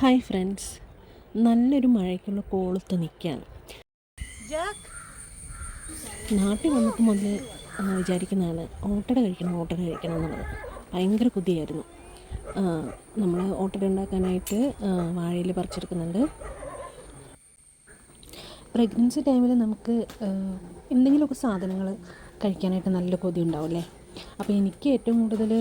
Hi friends നല്ലൊരു മഴയ്ക്കുള്ള കോളത്ത് നിൽക്കുകയാണ് നാട്ടിൽ വന്നപ്പോൾ മുതൽ വിചാരിക്കുന്നതാണ് ഓട്ടട കഴിക്കണം ഓട്ടട കഴിക്കണം എന്നുള്ളത്. ഭയങ്കര കൊതിയായിരുന്നു. നമ്മൾ ഓട്ടട ഉണ്ടാക്കാനായിട്ട് വാഴയിൽ പറിച്ചെടുക്കുന്നുണ്ട്. പ്രഗ്നൻസി ടൈമിൽ നമുക്ക് എന്തെങ്കിലുമൊക്കെ സാധനങ്ങൾ കഴിക്കാനായിട്ട് നല്ല കൊതി ഉണ്ടാവും അല്ലേ? അപ്പോൾ എനിക്ക് ഏറ്റവും കൂടുതൽ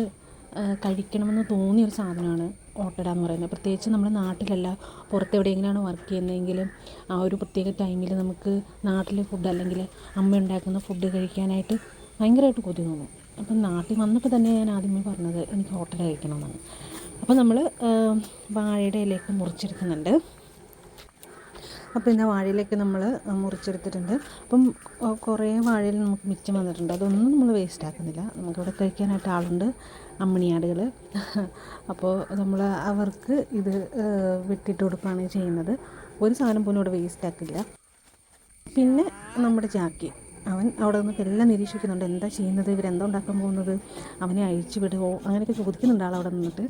കഴിക്കണമെന്ന് തോന്നിയൊരു സാധനമാണ് ഓട്ടട എന്ന് പറയുന്നത്. പ്രത്യേകിച്ച് നമ്മുടെ നാട്ടിലല്ല. പുറത്ത് എവിടെയെങ്കിലാണ് വർക്ക് ചെയ്യുന്നതെങ്കിലും ആ ഒരു പ്രത്യേക ടൈമിൽ നമുക്ക് നാട്ടിലെ ഫുഡ് അല്ലെങ്കിൽ അമ്മ ഉണ്ടാക്കുന്ന ഫുഡ് കഴിക്കാനായിട്ട് ഭയങ്കരമായിട്ട് കൊതി തോന്നും. അപ്പം നാട്ടിൽ വന്നപ്പോൾ തന്നെ ഞാൻ ആദ്യമേ പറഞ്ഞത് എനിക്ക് ഓട്ടട കഴിക്കണമെന്നാണ്. അപ്പോൾ നമ്മൾ വാഴയുടെ ഇലയൊക്കെ മുറിച്ചെടുക്കുന്നുണ്ട്. അപ്പോൾ ഇന്ന് വാഴയിലേക്ക് നമ്മൾ മുറിച്ചെടുത്തിട്ടുണ്ട്. അപ്പം കുറേ വാഴയിൽ നമുക്ക് മിച്ചം വന്നിട്ടുണ്ട്. അതൊന്നും നമ്മൾ വേസ്റ്റ് ആക്കുന്നില്ല. നമുക്കിവിടെ കഴിക്കാനായിട്ട് ആളുണ്ട്. അമ്മിണിയാടുകൾ അപ്പോൾ നമ്മൾ അവർക്ക് ഇത് വെട്ടിയിട്ട് കൊടുക്കുകയാണ് ചെയ്യുന്നത്. ഒരു സാധനം പോലും ഇവിടെ വേസ്റ്റ് ആക്കില്ല. പിന്നെ നമ്മുടെ ചാക്കി അവൻ അവിടെ നിന്ന് എല്ലാം നിരീക്ഷിക്കുന്നുണ്ട്. എന്താ ചെയ്യുന്നത്? ഇവരെന്താ ഉണ്ടാക്കാൻ പോകുന്നത്? അവനെ അഴിച്ചു വിടുമോ അങ്ങനെയൊക്കെ ചോദിക്കുന്നുണ്ട് ആൾ അവിടെ നിന്നിട്ട്.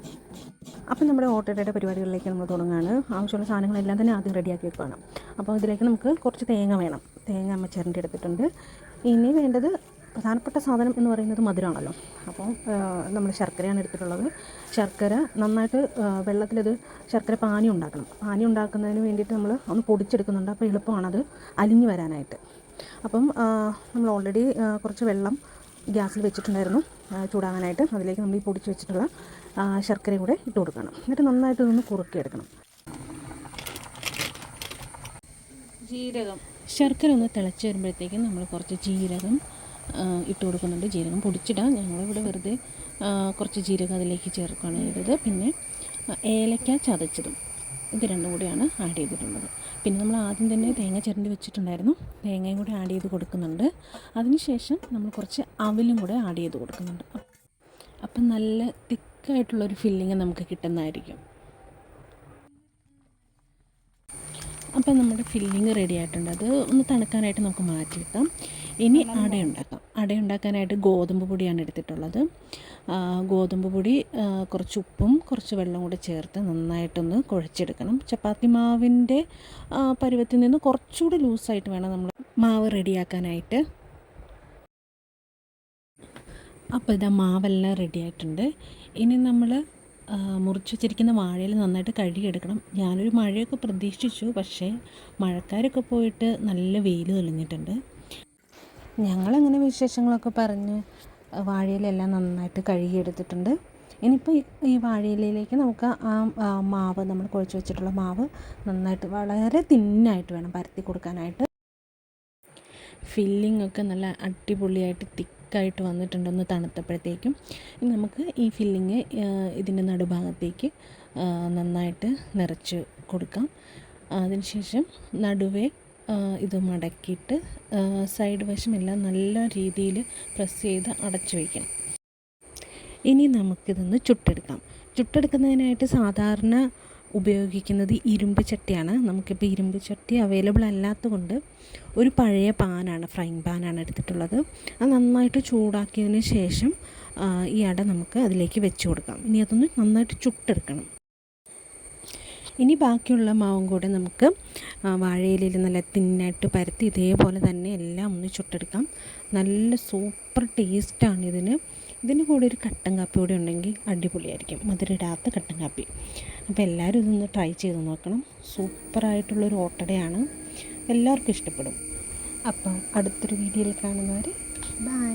അപ്പം നമ്മുടെ ഓട്ടോയുടെ പരിപാടികളിലേക്ക് നമ്മൾ തുടങ്ങുകയാണ്. ആവശ്യമുള്ള സാധനങ്ങളെല്ലാം തന്നെ ആദ്യം റെഡിയാക്കി വെക്കുകയാണ് അപ്പോൾ ഇതിലേക്ക് നമുക്ക് കുറച്ച് തേങ്ങ വേണം. തേങ്ങ അമ്മ ചിരണ്ടി എടുത്തിട്ടുണ്ട്. ഇനി വേണ്ടത് പ്രധാനപ്പെട്ട സാധനം എന്ന് പറയുന്നത് മധുരമാണല്ലോ അപ്പോൾ നമ്മൾ ശർക്കരയാണ് എടുത്തിട്ടുള്ളത്. ശർക്കര നന്നായിട്ട് വെള്ളത്തിലത് ശർക്കര പാനി ഉണ്ടാക്കണം. പാനി ഉണ്ടാക്കുന്നതിന് വേണ്ടിയിട്ട് നമ്മൾ ഒന്ന് പൊടിച്ചെടുക്കുന്നുണ്ട്. അപ്പോൾ എളുപ്പമാണത് അലിഞ്ഞു വരാനായിട്ട്. അപ്പം നമ്മൾ ഓൾറെഡി കുറച്ച് വെള്ളം ഗ്യാസിൽ വെച്ചിട്ടുണ്ടായിരുന്നു. ചൂടാകാനായിട്ട് അതിലേക്ക് നമ്മൾ ഈ പൊടിച്ച് വെച്ചിട്ടുള്ള ശർക്കരയും കൂടെ ഇട്ട് കൊടുക്കണം. എന്നിട്ട് നന്നായിട്ട് ഇതൊന്ന് കുറുക്കിയെടുക്കണം. ജീരകം. ശർക്കര ഒന്ന് തിളച്ച് വരുമ്പോഴത്തേക്കും നമ്മൾ കുറച്ച് ജീരകം ഇട്ട് കൊടുക്കുന്നുണ്ട്. ജീരകം പൊടിച്ചിടാം. ഞങ്ങളിവിടെ വെറുതെ കുറച്ച് ജീരകം അതിലേക്ക് ചേർക്കുകയാണ് ചെയ്തത്. പിന്നെ ഏലക്ക ചതച്ചതും. ഇത് രണ്ടും കൂടിയാണ് ആഡ് ചെയ്തിട്ടുള്ളത്. പിന്നെ നമ്മൾ ആദ്യം തന്നെ തേങ്ങ ചിരണ്ടി വെച്ചിട്ടുണ്ടായിരുന്നു. തേങ്ങയും കൂടി ആഡ് ചെയ്ത് കൊടുക്കുന്നുണ്ട്. അതിനുശേഷം നമ്മൾ കുറച്ച് അവലും കൂടെ ആഡ് ചെയ്ത് കൊടുക്കുന്നുണ്ട്. അപ്പം നല്ല തിക്കായിട്ടുള്ളൊരു ഫില്ലിങ് നമുക്ക് കിട്ടുന്നതായിരിക്കും. അപ്പം നമ്മുടെ ഫില്ലിങ് റെഡി ആയിട്ടുണ്ട്. അത് ഒന്ന് തണുക്കാനായിട്ട് നമുക്ക് മാറ്റിയിട്ടാം ഇനി അട ഉണ്ടാക്കാം ഉണ്ടാക്കാനായിട്ട് ഗോതമ്പ് പൊടിയാണ് എടുത്തിട്ടുള്ളത്. ഗോതമ്പ് പൊടി കുറച്ച് ഉപ്പും കുറച്ച് വെള്ളം കൂടി ചേർത്ത് നന്നായിട്ടൊന്ന് കുഴച്ചെടുക്കണം. ചപ്പാത്തി മാവിന്റെ പരുവത്തിൽ നിന്ന് കുറച്ചുകൂടി ലൂസായിട്ട് വേണം നമ്മൾ മാവ് റെഡിയാക്കാനായിട്ട്. അപ്പോൾ ഇതാ മാവെല്ലാം റെഡിയായിട്ടുണ്ട്. ഇനി നമ്മൾ മുറിച്ച് വെച്ചിരിക്കുന്ന വാഴയിൽ നന്നായിട്ട് കഴുകിയെടുക്കണം. ഞാനൊരു മഴയൊക്കെ പ്രതീക്ഷിച്ചു പക്ഷേ മഴക്കാരൊക്കെ പോയിട്ട് നല്ല വെയിൽ തെളിഞ്ഞിട്ടുണ്ട്. ഞങ്ങളങ്ങനെ വിശേഷങ്ങളൊക്കെ പറഞ്ഞ് വാഴയിലെല്ലാം നന്നായിട്ട് കഴുകിയെടുത്തിട്ടുണ്ട്. ഇനിയിപ്പോൾ ഈ വാഴയിലയിലേക്ക് നമുക്ക് ആ മാവ് നമ്മൾ കുഴച്ച് വെച്ചിട്ടുള്ള മാവ് നന്നായിട്ട് വളരെ തിന്നായിട്ട് വേണം പരത്തി കൊടുക്കാനായിട്ട്. ഫില്ലിംഗ് ഒക്കെ നല്ല അടിപൊളിയായിട്ട് തിക്കായിട്ട് വന്നിട്ടുണ്ടെന്ന് തണുത്തപ്പോഴത്തേക്കും ഇനി നമുക്ക് ഈ ഫില്ലിങ് ഇതിന്റെ നടുഭാഗത്തേക്ക് നന്നായിട്ട് നിറച്ച് കൊടുക്കാം. അതിനുശേഷം നടുവേ ഇത് മടക്കിയിട്ട് സൈഡ് വശമെല്ലാം നല്ല രീതിയിൽ പ്രസ് ചെയ്ത് അടച്ചു വയ്ക്കണം. ഇനി നമുക്കിതൊന്ന് ചുട്ടെടുക്കാം. ചുട്ടെടുക്കുന്നതിനായിട്ട് സാധാരണ ഉപയോഗിക്കുന്നത് ഇരുമ്പ് ചട്ടിയാണ്. നമുക്കിപ്പോൾ ഇരുമ്പ് ചട്ടി അവൈലബിൾ അല്ലാത്തതുകൊണ്ട് ഒരു പഴയ പാനാണ് ഫ്രൈങ് പാനാണ് എടുത്തിട്ടുള്ളത്. അത് നന്നായിട്ട് ചൂടാക്കിയതിന് ശേഷം ഈ അട നമുക്ക് അതിലേക്ക് വെച്ച് കൊടുക്കാം. ഇനി അതൊന്ന് നന്നായിട്ട് ചുട്ടെടുക്കണം. ഇനി ബാക്കിയുള്ള മാവും കൂടെ നമുക്ക് വാഴയിലയിൽ നല്ല തിന്നായിട്ട് പരത്തി ഇതേപോലെ തന്നെ എല്ലാം ഒന്ന് ചുട്ടെടുക്കാം. നല്ല സൂപ്പർ ടേസ്റ്റാണ് ഇതിന്. ഇതിന് കൂടെ ഒരു കട്ടൻ കാപ്പി കൂടെ ഉണ്ടെങ്കിൽ അടിപൊളിയായിരിക്കും. മധുരമിടാത്ത കട്ടൻ കാപ്പി. അപ്പോൾ എല്ലാവരും ഇതൊന്ന് ട്രൈ ചെയ്ത് നോക്കണം. സൂപ്പറായിട്ടുള്ളൊരു ഓട്ടടയാണ്. എല്ലാവർക്കും ഇഷ്ടപ്പെടും. അപ്പം അടുത്തൊരു വീഡിയോയിൽ കാണുന്നവർ ബൈ